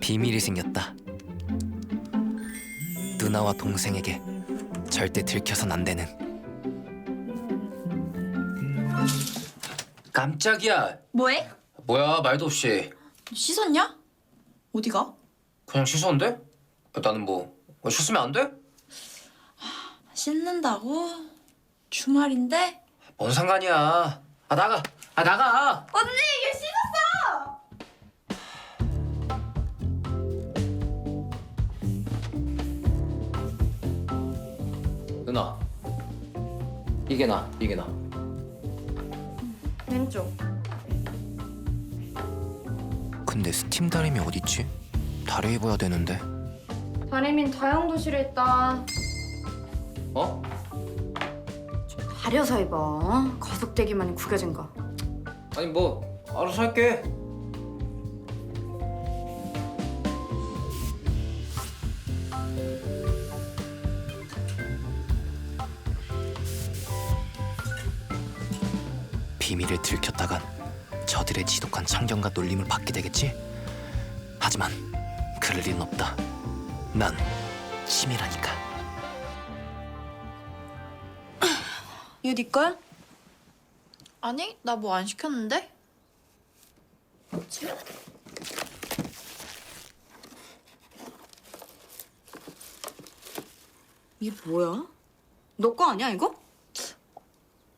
비밀이 생겼다. 누나와 동생에게 절대 들켜선 안 되는. 깜짝이야. 뭐해? 뭐야 말도 없이 씻었냐? 어디가? 그냥 씻었는데? 나는 뭐 씻으면 안 돼? 씻는다고? 주말인데? 뭔 상관이야 아 나가 아 나가 언니 이게 씻었어! 누나 이게 나 이게 나 왼쪽. 근데 스팀 다림이 어딨지? 다려 입어야 되는데. 다리민 다용도실에 있다. 어? 가려서 입어. 거석대기만이 구겨진 거. 아니 뭐 알아서 할게 비밀을 들켰다간 저들의 지독한 참견과 놀림을 받게 되겠지? 하지만 그럴 리는 없다. 난 치밀하니까. 이거 네 거야? 아니 나 뭐 안 시켰는데? 이게 뭐야? 너 거 아니야 이거?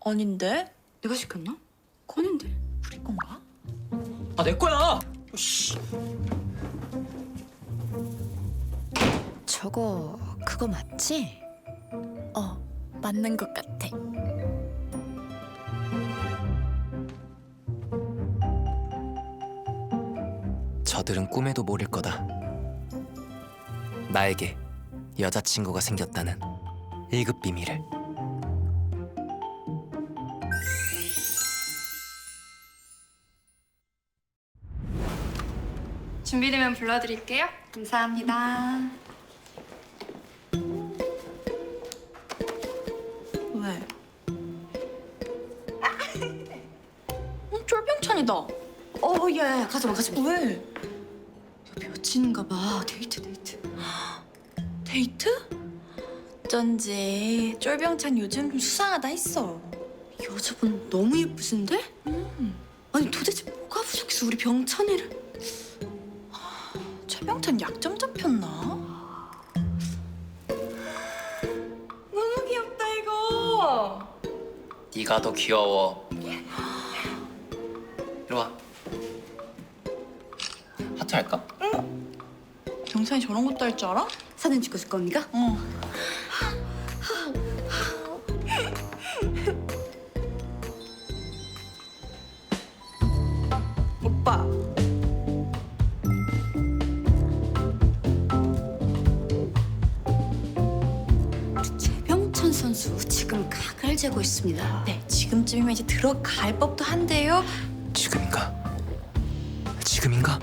아닌데? 내가 시켰나? 건인데. 우리 건가? 아 내 거야 저거 그거 맞지? 어 맞는 것 같아 저들은 꿈에도 모를 거다. 나에게 여자친구가 생겼다는 1급 비밀을. 준비되면 불러드릴게요. 감사합니다. 왜? 어, 쫄병찬이다 어, 야, 야, 가져봐, 가져봐. 왜? 여친인가 봐. 데이트, 데이트. 데이트? 어쩐지 쫄병찬 요즘 좀 수상하다 했어 여자분 너무 예쁘신데? 아니 도대체 뭐가 부족해서 우리 병찬이를? 최병찬 약점 잡혔나? 너무 귀엽다 이거 네가 더 귀여워 이리 와 하트 할까? 병찬이 저런 것도 할 줄 알아? 사진 찍어줄 겁니까? 어 오빠 최병찬 선수 지금 각을 재고 있습니다. 네 지금쯤이면 이제 들어갈 법도 한데요 지금인가? 지금인가?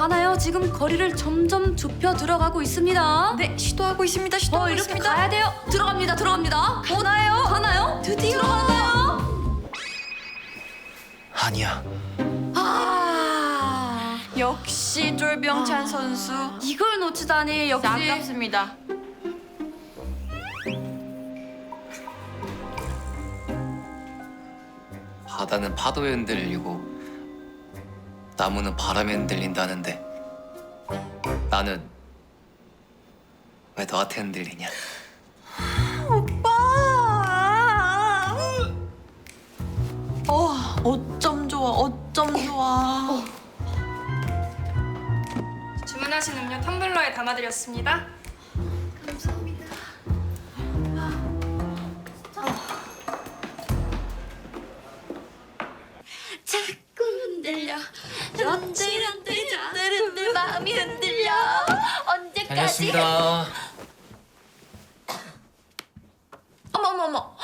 가나요? 지금 거리를 점점 좁혀 들어가고 있습니다. 네 시도하고 있습니다 어 시도하고 이렇게 있습니다 가야 돼요. 들어갑니다. 들어갑니다. 가나요? 가나요? 드디어 들어가나요? 아니야. 아 역시 쫄병찬 선수 이걸 놓치다니 역시 아깝습니다 바다는 파도에 흔들리고 나무는 바람에 흔들린다는데 나는 왜 너한테 흔들리냐? 오빠 어 어쩜 좋아 어쩜 좋아 주문하신 음료 텀블러에 담아드렸습니다. 고맙습니다. 어머 어머 어머.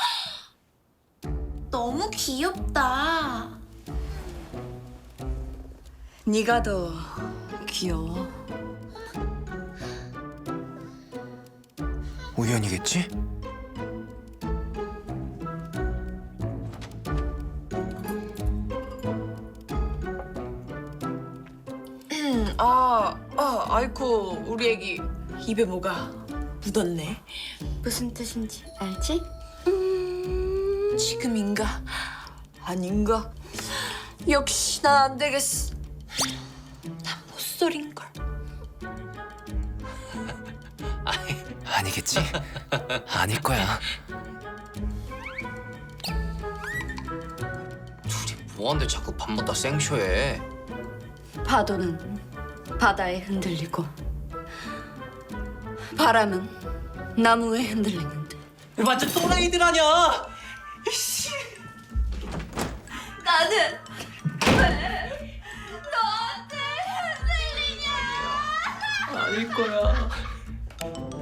너무 귀엽다. 네가 더 귀여워. 우연이겠지? 음, 아, 아, 아이코 우리 애기 입에 뭐가 묻었네. 무슨 뜻인지 알지? 지금인가? 아닌가? 역시 난 안 되겠어. 난 못소린걸. 아니겠지? 아닐 거야. 둘이 뭐하는데 자꾸 밤마다 생쇼해? 파도는 바다에 흔들리고 바람은 나무에 흔들리는데 완전 또라이들 아냐? 나는 아닐 거야. 아니야.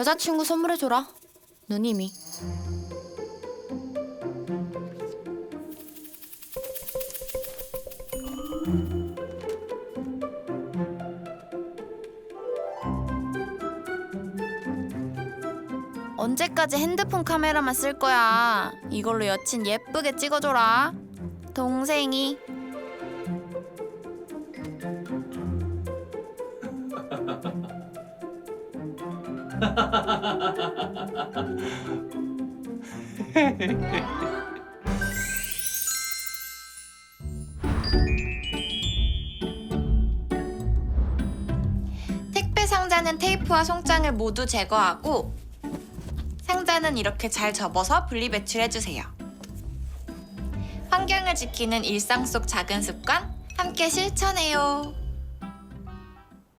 여자친구 선물해줘라. 누님이. 언제까지 핸드폰 카메라만 쓸 거야? 이걸로 여친 예쁘게 찍어줘라. 동생이. 택배 상자는 테이프와 송장을 모두 제거하고 상자는 이렇게 잘 접어서 분리 배출해주세요. 환경을 지키는 일상 속 작은 습관 함께 실천해요.